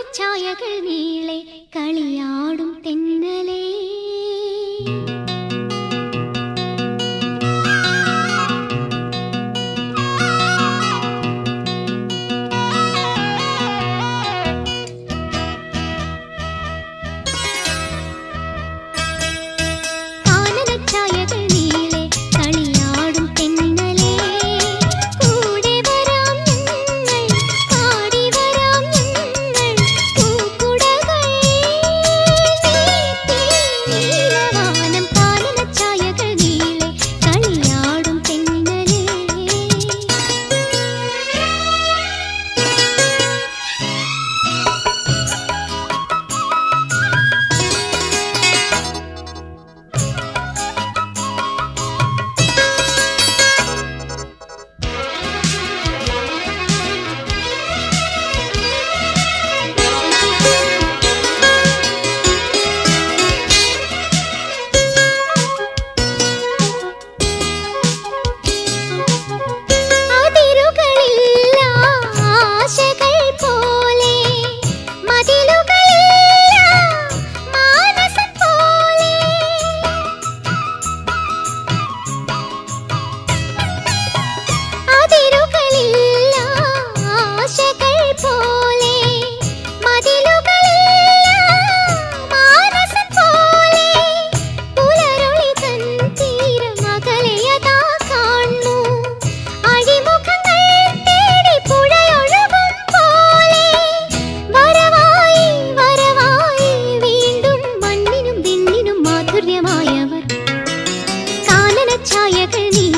ഓളച്ചായകൾ നീളെ കളിയാടും തെന്നലെ. 也给你。